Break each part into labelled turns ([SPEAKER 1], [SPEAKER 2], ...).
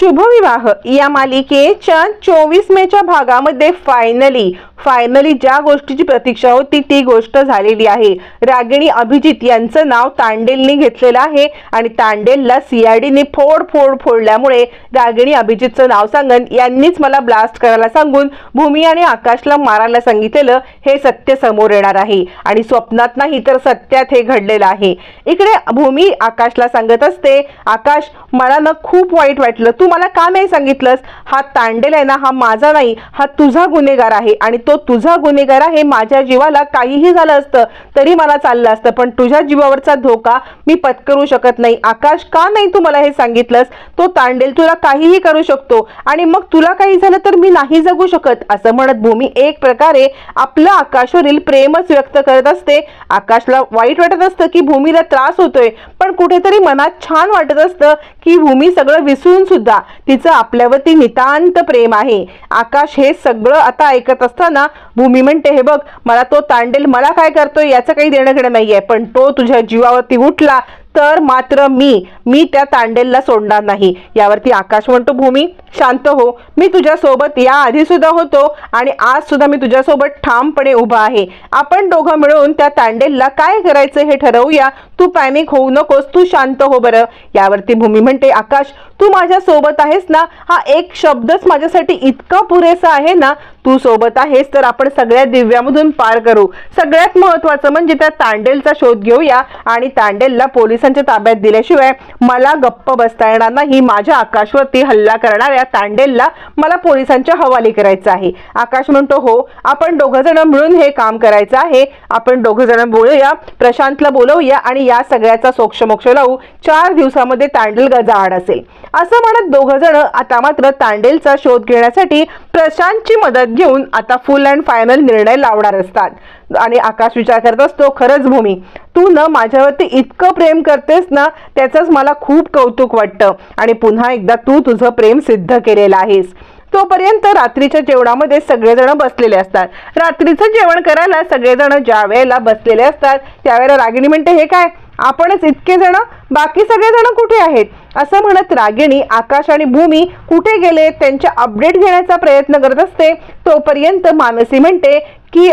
[SPEAKER 1] शुभविवाह. या मालिकेच्या चोवीस मेच्या भागामध्ये फायनली फायनली ज्या गोष्टीची प्रतीक्षा होती ती गोष्ट झालेली आहे. रागिणी अभिजित यांचं नाव तांडेलने घेतलेलं आहे आणि तांडेलला सीआयडीने फोड फोड फोडल्यामुळे रागिणी अभिजितचं नाव सांगन यांनीच मला ब्लास्ट करायला सांगून भूमी आणि आकाशला मारायला सांगितलेलं हे सत्य समोर येणार आहे. आणि स्वप्नात नाही तर सत्यात हे घडलेलं आहे. इकडे भूमी आकाशला सांगत असते आकाश मला ना खूप वाईट वाटलं. तू मला का नाही सांगितलंस? हा तांडेल आहे ना हा माझा नाही हा तुझा गुन्हेगार आहे आणि तो तुझा गुन्हेगार आहे माझ्या जीवाला काहीही झालं असतं तरी मला चाललं असतं. पण तुझ्या जीवावरचा धोका मी पत्करू शकत नाही. आकाश का नाही तू मला हे सांगितलंस? तो तांडेल तुला काहीही करू शकतो आणि मग तुला काही झालं तर मी नाही जगू शकत. असं म्हणत भूमी एक प्रकारे आपलं आकाशवरील प्रेमच व्यक्त करत असते. आकाशला वाईट वाटत असतं की भूमीला त्रास होतोय पण कुठेतरी मनात छान वाटत असतं की भूमी सगळं विसरून सुद्धा तिचं आपल्यावरती नितांत प्रेम आहे. आकाश हे सगळं आता ऐकत असताना भूमी म्हणते हे बघ मला तो तांडेल मला काय करतोय याचं काही देणं घेणं नाहीये पण तो तुझ्या जीवावरती उठला तर मात्र मी मी त्या तांडेलला सोडणार नाही. यावरती आकाश म्हणतो भूमी शांत हो. मी तुझ्यासोबत या आधी सुद्धा होतो आणि आज सुद्धा मी तुझ्यासोबत ठामपणे उभा आहे. आपण दोघं मिळून त्या तांडेलला काय करायचं हे ठरवूया. तू पॅनिक होऊ नकोस. तू शांत हो बरं. यावरती भूमी म्हणते आकाश तू माझ्या सोबत आहेस ना? हा एक शब्दच माझ्यासाठी इतका पुरेसा आहे ना? तू सोबत आहेस तर आपण सगळ्या दिव्यामधून पार करू. सगळ्यात महत्वाचं म्हणजे त्या तांडेलचा शोध घेऊया आणि तांडेलला पोलीस पोलिसांच्या ताब्यात दिल्याशिवाय मला गप्प बसता येणार नाही. माझ्या आकाशवरती हल्ला करणाऱ्या तांडेलला मला पोलिसांच्या हवाली करायचं आहे. आकाश म्हणतो हो आपण दोघं जण मिळून हे काम करायचं आहे. आपण दोघं जण बोलूया प्रशांतला बोलवूया आणि या सगळ्याचा सोक्षमोक्ष लावू. चार दिवसामध्ये तांडेल गजाआड असेल. असं म्हणत दोघं जण आता मात्र तांडेलचा शोध घेण्यासाठी प्रशांतची मदत घेऊन आता फुल अँड फायनल निर्णय लावणार असतात. आणि आकाश विचार करत असतो खरंच भूमी तू ना माझ्यावरती इतकं प्रेम करतेस ना त्याचंच मला खूप कौतुक वाटतं. आणि पुन्हा एकदा तू तुझं प्रेम सिद्ध केलेलं आहेस. तोपर्यंत रात्रीच्या जेवणामध्ये सगळेजण बसलेले असतात. रात्रीचं जेवण करायला सगळेजण ज्या वेळेला बसलेले असतात त्यावेळेला रागिणी म्हणते हे काय? आपणच इतके जण बाकी सगळेजण कुठे आहेत? असं म्हणत रागिणी आकाश आणि भूमी कुठे गेले त्यांचे अपडेट घेण्याचा प्रयत्न करत असते. तोपर्यंत मानसी म्हणते की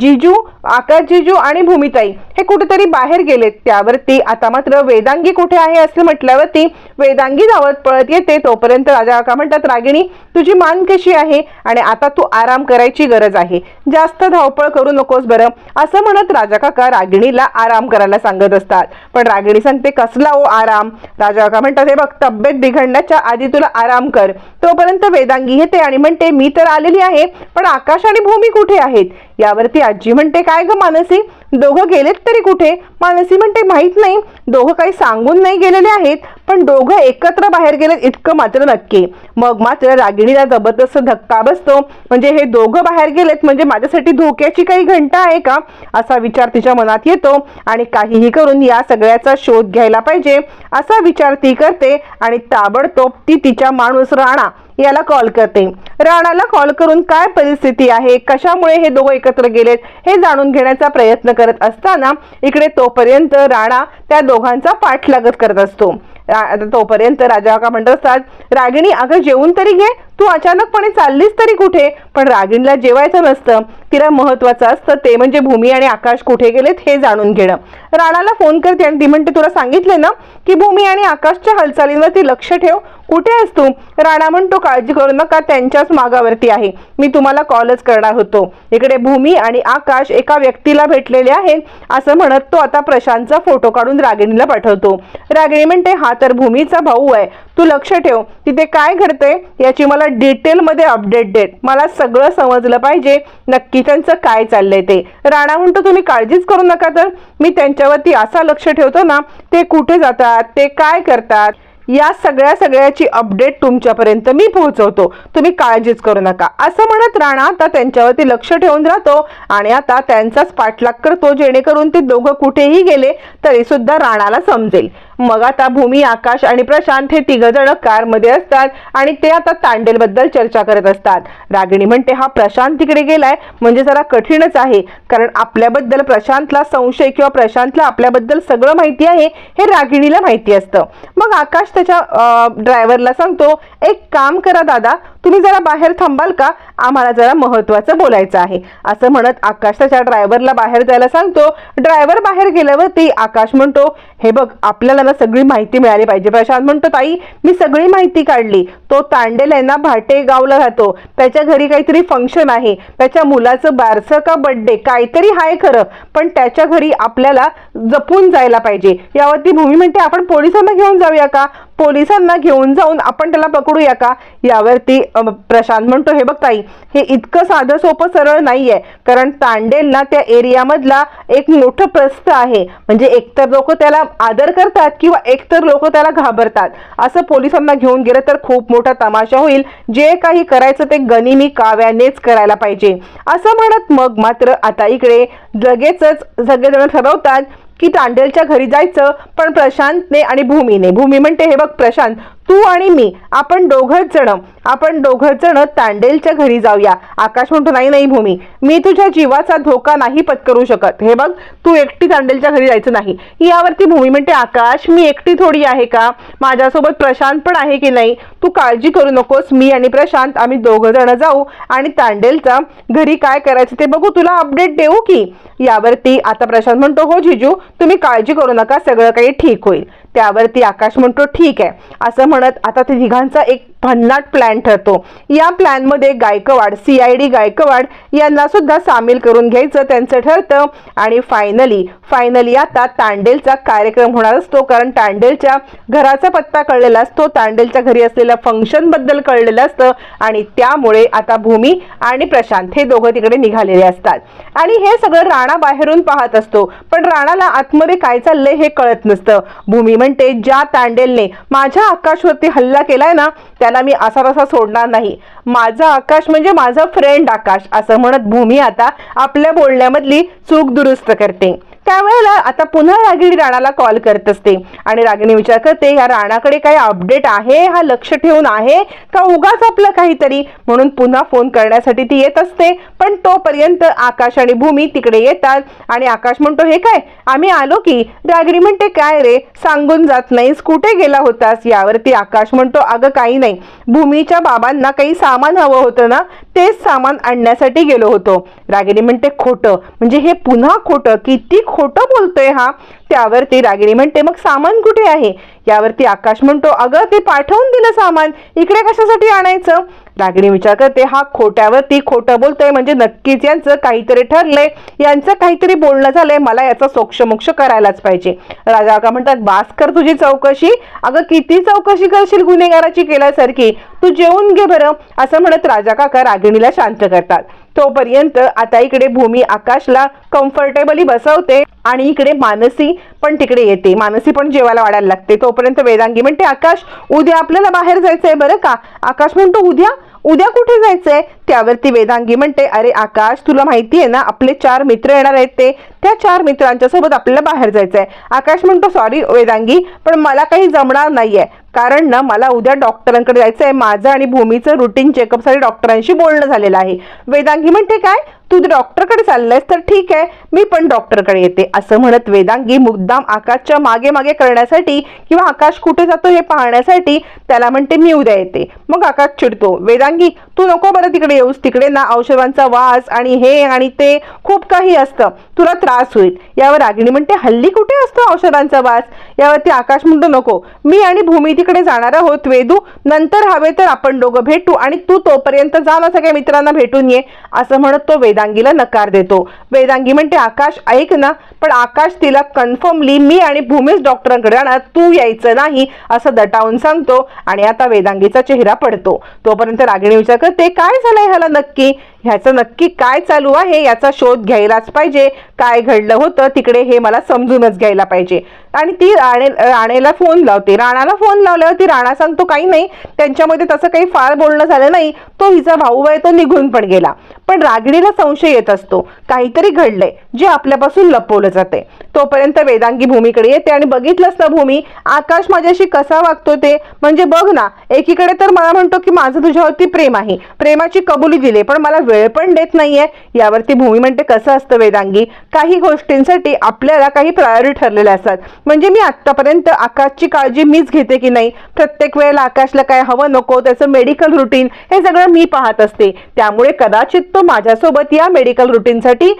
[SPEAKER 1] जिजू आकाश जिजू आणि भूमिताई हे कुठेतरी बाहेर गेलेत. त्यावरती आता मात्र वेदांगी कुठे आहे असं म्हटल्यावरती वेदांगी धावत पळत येते. तोपर्यंत राजा काका म्हणतात रागिणी तुझी मान कशी आहे? आणि आता तू आराम करायची गरज आहे. जास्त धावपळ करू नकोस बरं असं म्हणत राजा काका रागिणीला आराम करायला सांगत असतात. पण रागिणी सांगते कसला ओ आराम? राजा का म्हणतात हे बघ तब्येत बिघडण्याच्या आधी तुला आराम कर. तोपर्यंत वेदांगी येते आणि म्हणते मी तर आलेली आहे पण आकाश आणि भूमी कुठे आहेत? यावरती आजी म्हणते काय ग मानसी? दोघं गेलेत तरी कुठे? मानसी म्हणते माहीत नाही. दोघं काही सांगून नाही गेलेले आहेत. पण दोघं एकत्र बाहेर गेलेत इतकं मात्र नक्की. मग मात्र रागिणीला जबरदस्त धक्का बसतो. म्हणजे हे दोघं बाहेर गेलेत म्हणजे माझ्यासाठी धोक्याची काही घंटा आहे का? असा विचार तिच्या मनात येतो आणि काहीही करून या सगळ्याचा शोध घ्यायला पाहिजे. असा विचार ती करते आणि ताबडतोब ती तिच्या माणूस राणा याला कॉल करते. राणाला कॉल करून काय परिस्थिती आहे? कशामुळे हे दोघं एकत्र गेलेत? हे जाणून घेण्याचा प्रयत्न करत असताना इकडे तोपर्यंत राणा त्या दोघांचा पाठलागत करत असतो. आता तोपर्यंत राजा का म्हणत असतात रागिणी अगं जेवून तरी घे. तू अचानकपणे चाललीस तरी कुठे? पण रागिणीला जेवायचं नसतं. तिला महत्वाचं असतं ते म्हणजे भूमी आणि आकाश कुठे गेलेत हे जाणून घेणं. राणाला फोन करते आणि ती म्हणते तुला सांगितले ना की भूमी आणि आकाशच्या हालचालींवरती लक्ष ठेव. कुठे आहेस तू? राणा म्हणतो काळजी करू नका त्यांच्याच मागावरती आहे. मी तुम्हाला कॉलच करणार होतो. इकडे भूमी आणि आकाश एका व्यक्तीला भेटलेले आहेत. असं म्हणत तो आता प्रशांतचा फोटो काढून रागिणीला पाठवतो. रागिणी म्हणते हा तर भूमीचा भाऊ आहे. तू लक्ष ठेव. तिथे काय घडतंय याची मला डिटेलमध्ये अपडेट देत. मला सगळं समजलं पाहिजे. नक्की त्यांचं काय चाललंय ते. राणा म्हणतो तुम्ही काळजीच करू नका तर. मी त्यांच्यावरती असा लक्ष ठेवतो ना ते कुठे जातात ते काय करतात या सगळ्या सगळ्याची अपडेट तुमच्यापर्यंत मी पोहोचवतो. तुम्ही काळजीच करू नका. असं म्हणत राणा आता त्यांच्यावरती लक्ष ठेवून राहतो आणि आता त्यांचाच पाठलाग करतो जेणेकरून ते दोघं कुठेही गेले तरी सुद्धा राणाला समजेल. मग आता भूमी आकाश आणि प्रशांत हे तिघ जण कारमध्ये असतात आणि ते आता तांडेल बद्दल चर्चा करत असतात. रागिणी म्हणते हा प्रशांत तिकडे गेलाय म्हणजे जरा कठीणच आहे कारण आपल्याबद्दल प्रशांतला संशय किंवा प्रशांतला आपल्याबद्दल सगळं माहिती आहे हे रागिणीला माहिती असतं. मग आकाश त्याच्या ड्रायव्हरला सांगतो एक काम करा दादा तुम्ही जरा बाहेर थांबाल का? आम्हाला जरा महत्वाचं बोलायचं आहे. असं म्हणत आकाश त्याच्या ड्रायव्हरला बाहेर जायला सांगतो. ड्रायव्हर बाहेर गेल्यावरती आकाश म्हणतो हे बघ आपल्याला मला सगळी माहिती मिळाली पाहिजे. प्रशांत म्हणतो ताई मी सगळी माहिती काढली. तो तांडेल आहे ना भाटे गावला राहतो. त्याच्या घरी काहीतरी फंक्शन आहे. त्याच्या मुलाचं बारसं का बड्डे काहीतरी आहे खरं. पण त्याच्या घरी आपल्याला जपून जायला पाहिजे. यावरती भूमी म्हणते आपण पोलिसांना घेऊन जाऊया का? पोलिसांना घेऊन जाऊन आपण त्याला पकडूया का? यावरती प्रशांत म्हणतो हे बघ ताई हे इतकं साधं सोपं सरळ नाहीये. कारण तांडेल ना त्या एरियामधला एक मोठं प्रस्थ आहे. म्हणजे एकतर लोक त्याला आदर करतात किंवा एकतर लोक त्याला घाबरतात. असं पोलिसांना घेऊन गेलं तर खूप मोठा तमाशा होईल. जे काही करायचं ते गनिमी काव्यानेच करायला पाहिजे. असं म्हणत मग मात्र आता इकडे लगेचच सगळेजण ठरवतात की तांडेलच्या घरी जायचं पण प्रशांतने आणि भूमीने भूमी म्हणते हे बघ प्रशांत तू आणि मी आपण दोघंच जण आपण दोघंच जण तांडेलच्या घरी जाऊया. आकाश म्हणतो नाही नाही भूमी. मी तुझ्या जीवाचा धोका नाही पत्करू शकत. हे बघ तू एकटी तांडेलच्या घरी जायचं नाही. यावरती भूमी म्हणते आकाश मी एकटी थोडी आहे का? माझ्यासोबत प्रशांत पण आहे की नाही? तू काळजी करू नकोस. मी आणि प्रशांत आम्ही दोघं जण जाऊ. आणि तांडेलचा घरी काय करायचं ते बघू. तुला अपडेट देऊ की? यावरती आता प्रशांत म्हणतो हो जिजू तुम्ही काळजी करू नका. सगळं काही ठीक होईल. त्यावरती आकाश म्हणतो ठीक आहे. असं म्हणत आता ते तिघांचा एक भन्नाट प्लॅन ठरतो. या प्लॅनमध्ये Gaikwad C I D Gaikwad यांना सुद्धा सामील करून घ्यायचं त्यांचं ठरतं. आणि फायनली फायनली आता तांडेलचा कार्यक्रम होणार असतो. कारण तांडेलच्या घराचा पत्ता कळलेला असतो. तांडेलच्या घरी असलेल्या फंक्शनबद्दल कळलेलं असतं. आणि त्यामुळे आता भूमी आणि प्रशांत हे दोघं तिकडे निघालेले असतात. आणि हे सगळं राणा बाहेरून पाहत असतो. पण राणाला आतमध्ये काय चाललंय हे कळत नसतं. भूमी म्हणते ज्या तांडेलने माझ्या आकाशवरती हल्ला केलाय ना त्या त्यांना मी असा तसा सोडणार नाही. माझा आकाश म्हणजे माझा फ्रेंड आकाश असं म्हणत भूमी आता आपल्या बोलण्यामधली चूक दुरुस्त करते. त्यावेळेला आता पुन्हा रागिणी राणाला कॉल करत असते. आणि रागिणी विचार करते या राणाकडे काही अपडेट आहे? हा लक्ष ठेवून आहे? का उगाच आपलं काहीतरी? म्हणून पुन्हा फोन करण्यासाठी ती येत असते. पण तोपर्यंत आकाश आणि भूमी तिकडे येतात. आणि आकाश म्हणतो हे काय? आम्ही आलो की? रागिणी म्हणते काय रे? सांगून जात नाहीस? कुठे गेला होतास? यावरती आकाश म्हणतो अगं काही नाही. भूमीच्या बाबांना काही सामान हवं होतं ना? तेच सामान आणण्यासाठी गेलो होतो. रागिणी म्हणते खोटं? म्हणजे हे पुन्हा खोटं? किती खोटं खोटं बोलतोय हा त्यावरती रागिणी म्हणते मग सामान कुठे आहे? यावरती आकाश म्हणतो अगं ते पाठवून दिलं सामान इकडे कशासाठी आणायचं? रागिणी विचार करते हा खोट्यावरती खोटं बोलतोय म्हणजे नक्कीच यांचं काहीतरी ठरलंय यांचं काहीतरी बोलणं झालंय मला याचा सोक्षमोक्ष करायलाच पाहिजे. राजा का म्हणतात बास कर तुझी चौकशी? अगं किती चौकशी करशील गुन्हेगाराची केल्यासारखी? तू जेवून घे बरं असं म्हणत राजा काका रागिणीला शांत करतात. तोपर्यंत आता इकडे भूमी आकाशला कम्फर्टेबली बसवते आणि इकडे मानसी पण तिकडे येते. मानसी पण जेवायला वाढायला लागते. तोपर्यंत वेदांगी म्हणते आकाश उद्या आपल्याला बाहेर जायचंय बरं का? आकाश म्हणतो उद्या? उद्या कुठे जायचंय? त्यावरती वेदांगी म्हणते अरे आकाश तुला माहिती आहे ना आपले चार मित्र येणार आहेत ते. त्या चार मित्रांच्या सोबत आपल्याला बाहेर जायचंय. आकाश म्हणतो सॉरी वेदांगी पण मला काही जमणार नाहीये. कारण ना मला उद्या डॉक्टरांकडे जायचं आहे माझं आणि भूमीचं रुटीन चेकअपसाठी डॉक्टरांशी बोलणं झालेलं आहे. वेदांगी म्हणते काय? तू डॉक्टरकडे चाललायस तर ठीक आहे मी पण डॉक्टरकडे येते. असं म्हणत वेदांगी मुद्दाम आकाशच्या मागे मागे करण्यासाठी किंवा आकाश कुठे जातो हे पाहण्यासाठी त्याला म्हणते मी उद्या येते. मग आकाश चिडतो. वेदांगी तू नको बरं तिकडे येऊस. तिकडे ना औषधांचा वास आणि हे आणि ते खूप काही असतं. तुला त्रास होईल. यावर रागिणी म्हणते हल्ली कुठे असतो औषधांचा वास? यावरती आकाश म्हणतो नको. मी आणि भूमी तिकडे जाणार आहोत वेदू. नंतर हवे तर आपण दोघं भेटू आणि तू तोपर्यंत जा ना सगळ्या मित्रांना भेटून ये. असं म्हणत तो वेदांगीला नकार देतो. वेदांगी म्हणते आकाश ऐक ना पण आकाश तिला कन्फर्मली मी आणि भूमेश डॉक्टरांकडे जाणार तू यायचं नाही असं दटावून सांगतो आणि आता वेदांगीचा चेहरा पडतो. तोपर्यंत रागिणी विचार करते काय झालंय ह्याला नक्की? ह्याचं नक्की काय चालू आहे याचा शोध घ्यायलाच पाहिजे. काय घडलं होतं तिकडे हे मला समजूनच घ्यायला पाहिजे. आणि ती राणे राणेला फोन लावते. राणाला फोन लावल्यावर ती राणा सांगतो काही नाही त्यांच्यामध्ये तसं काही फार बोलणं झालं नाही. तो हिचा भाऊ आहे तो निघून पण गेला. पण रागिणीला संशय येत असतो. काहीतरी घडलंय जे आपल्यापासून लपवलं जाते तोपर्यंत वेदांगी भूमीकडे येते आणि बघितलंच ना भूमी आकाश माझ्याशी कसा वागतो ते. म्हणजे बघ ना एकीकडे तर मला म्हणतो की माझं तुझ्यावरती प्रेम आहे. प्रेमाची कबुली दिली पण मला वेळ पण देत नाहीये. यावरती भूमी म्हणते कसं असतं वेदांगी? काही गोष्टींसाठी आपल्याला काही प्रायोरिटी ठरलेल्या असतात. म्हणजे मी आतापर्यंत आकाशची काळजी मीच घेते की नाही? प्रत्येक वेळेला आकाशला काय हवं नको त्याचं मेडिकल रुटीन हे सगळं मी पाहत असते. त्यामुळे कदाचित तो माझ्यासोबत या मेडिकल रुटीनसाठी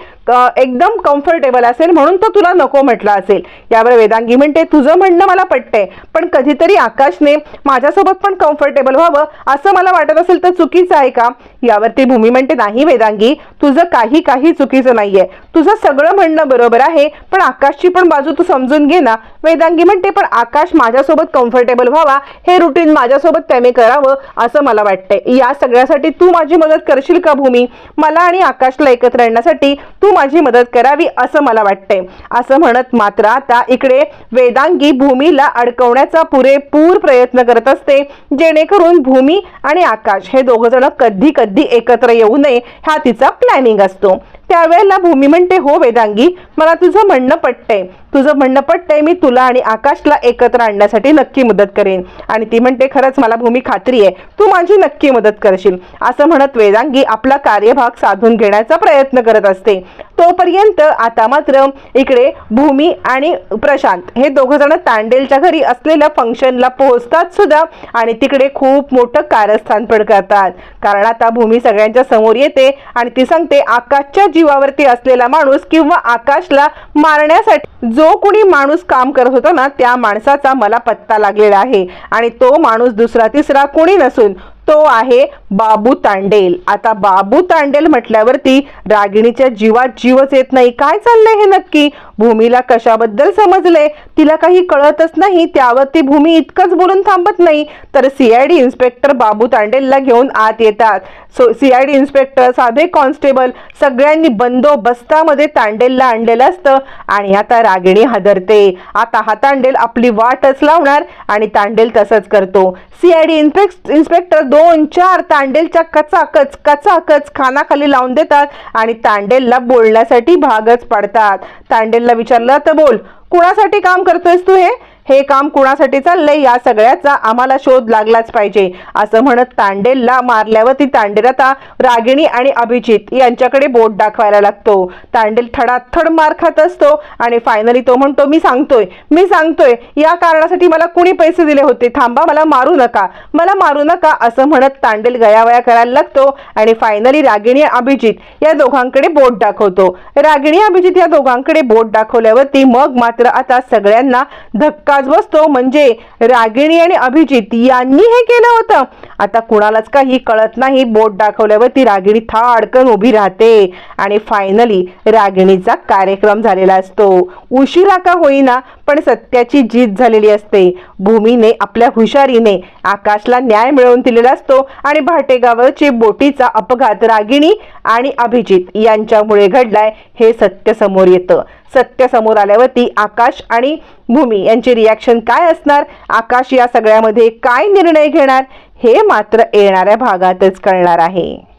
[SPEAKER 1] एकदम कम्फर्टेबल असेल म्हणून तो तुला नको म्हटला असेल. यावर वेदांगी म्हणते तुझं म्हणणं मला पटतंय पण कधीतरी आकाशने माझ्यासोबत पण कम्फर्टेबल व्हावं असं मला वाटत असेल तर चुकीचं आहे का? यावरती भूमी म्हणते नाही वेदांगी. तुझं काही काही चुकीचं नाहीये. तुझं सगळं म्हणणं बरोबर आहे पण आकाशची पण बाजू तू समजून घे ना. वेदांगी म्हणते पण आकाश माझ्यासोबत कम्फर्टेबल व्हावा हे रुटीन माझ्यासोबत त्याने करावं असं मला वाटतंय. या सगळ्यासाठी तू माझी मदत करशील का भूमी? मला आणि आकाशला एकत्र आणण्यासाठी तू माझी मदत करावी असं मला वाटतंय. असं म्हणत मात्र आता इकडे वेदांगी भूमीला अडकवण्याचा पुरेपूर प्रयत्न करत असते जेणेकरून भूमी आणि आकाश हे दोघ जण कधी कधी एकत्र येऊ नये. हा तिचा प्लॅनिंग असतो. त्यावेळेला भूमी म्हणते हो वेदांगी मला तुझं म्हणणं पटतंय. तुझं म्हणणं पटतंय मी तुला आणि आकाशला एकत्र आणण्यासाठी नक्की मदत करेन. आणि ती म्हणते खरंच मला भूमी खात्री आहे. तू माझी नक्की मदत करशील. असं म्हणत वेदांगी आपला कार्यभाग साधून घेण्याचा प्रयत्न करत असते. तोपर्यंत आता मात्र इकडे भूमी आणि प्रशांत हे दोघं जण तांडेलच्या घरी असलेल्या फंक्शनला पोहोचतात सुद्धा आणि तिकडे खूप मोठं कारस्थान पण करतात. कारण आता भूमी सगळ्यांच्या समोर येते आणि ती सांगते आकाशच्या जीवावरती असलेला माणूस किंवा आकाशला मारण्यासाठी जो कुणी माणूस काम करत होता ना त्या माणसाचा मला पत्ता लागलेला आहे. आणि तो माणूस दुसरा तिसरा कोणी नसून तो आहे बाबू तांडेल. आता बाबू तांडेल म्हटल्यावरती रागिणीच्या जीवात जीवच येत नाही. काय चाललंय हे नक्की? भूमीला कशाबद्दल समजले तिला काही कळतच नाही. त्यावरती भूमी इतकंच बोलून थांबत नाही. तर सीआयडी इन्स्पेक्टर बाबू तांडेलला घेऊन आत येतात. सो सीआयडी इन्स्पेक्टर साधे कॉन्स्टेबल सगळ्यांनी बंदोबस्तामध्ये तांडेलला आणलेलं असतं आणि आता रागिणी हादरते. आता हा तांडेल आपली वाटच लावणार आणि तांडेल तसंच करतो. सीआयडी इन्स्पेक्टर दोन दोन चार तांडेलच्या कचाकच कचाकच खानाखाली लावून देतात आणि तांडेलला बोलण्यासाठी भागच पाडतात. तांडेलला विचारलं तर बोल कुणासाठी काम करतोयस तू हे? हे काम कुणासाठी चाललंय या सगळ्याचा आम्हाला शोध लागलाच पाहिजे. असं म्हणत तांडेलला मारल्यावर ती तांडेल आता रागिणी आणि अभिजित यांच्याकडे बोट दाखवायला लागतो. तांडेल थडाथड मार खात असतो आणि फायनली तो म्हणतो मी सांगतोय मी सांगतोय या कारणासाठी मला कुणी पैसे दिले होते? थांबा मला मारू नका मला मारू नका असं म्हणत तांडेल गयावया करायला लागतो आणि फायनली रागिणी अभिजित या दोघांकडे बोट दाखवतो. रागिणी अभिजित या दोघांकडे बोट दाखवल्यावरती मग मात्र आता सगळ्यांना धक्का धक्काच बसतो म्हणजे रागिणी आणि अभिजित यांनी हे केलं होतं. आता कुणालाच काही कळत नाही बोट दाखवल्यावर ती रागिणी थाडकन उभी राहते आणि फायनली रागिणीचा कार्यक्रम झालेला असतो. उशिरा का होईना पण सत्याची जीत झालेली असते. भूमीने आपल्या हुशारीने आकाशला न्याय मिळवून दिलेला असतो आणि भाटेगावचे बोटीचा अपघात रागिणी आणि अभिजित यांच्यामुळे घडलाय हे सत्य समोर येतं. सत्य समोर आल्यावरती आकाश आणि भूमी यांची रिॲक्शन काय असणार? आकाश या सगळ्यामध्ये काय निर्णय घेणार? हे मात्र येणाऱ्या भागातच कळणार आहे.